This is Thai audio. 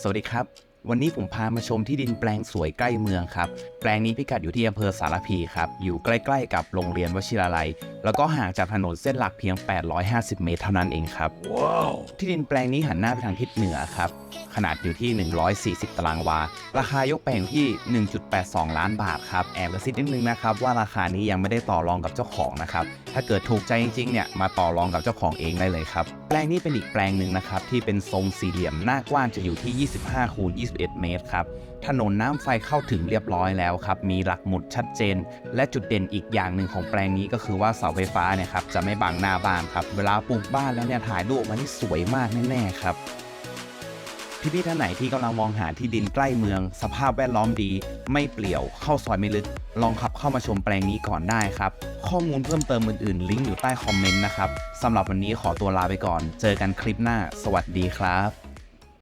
สวัสดีครับ วันนี้ผมพามาชมที่ดินแปลงสวยใกล้เมืองครับ แปลงนี้พิกัดอยู่ที่อำเภอสารพีครับ อยู่ใกล้ ๆ กับโรงเรียนวชิราลัย แล้วก็ห่างจากถนนเส้นหลักเพียง 850 เมตรเท่านั้นเองครับที่ดินแปลงนี้หันหน้าไปทางทิศเหนือครับ ขนาดอยู่ที่ 140 ตารางวา ราคายกแปลงที่ 1.82 ล้านบาทครับแอบกระซิบนิดนึงนะครับว่าราคานี้ยังไม่ได้ต่อรองกับเจ้าของนะครับถ้าเกิดถูกใจจริงๆเนี่ยมาต่อรองกับเจ้าของเองได้เลยครับแปลงนี้เป็นอีกแปลงหนึ่งนะครับที่เป็นทรงสี่เหลี่ยมหน้ากว้างจะอยู่ที่ 25 คูณ 21 เมตรครับถนนน้ำไฟเข้าถึงเรียบร้อยแล้วครับมีหลักหมุดชัดเจน และจุดเด่นอีกอย่างหนึ่งของแปลงนี้ก็คือว่าเสาไฟฟ้าเนี่ยครับจะไม่บังหน้าบ้านครับ เวลาปลูกบ้านแล้วเนี่ยถ่ายรูปมานี่สวยมากแน่ๆครับพี่ๆท่านไหนที่กำลังมองหาที่ดินใกล้เมือง สภาพแวดล้อมดี ไม่เปลี่ยว เข้าซอยไม่ลึก ลองขับเข้ามาชมแปลงนี้ก่อนได้ครับ ข้อมูลเพิ่มเติมอื่นๆ ลิงก์อยู่ใต้คอมเมนต์นะครับสำหรับวันนี้ขอตัวลาไปก่อน เจอกันคลิปหน้า สวัสดีครับ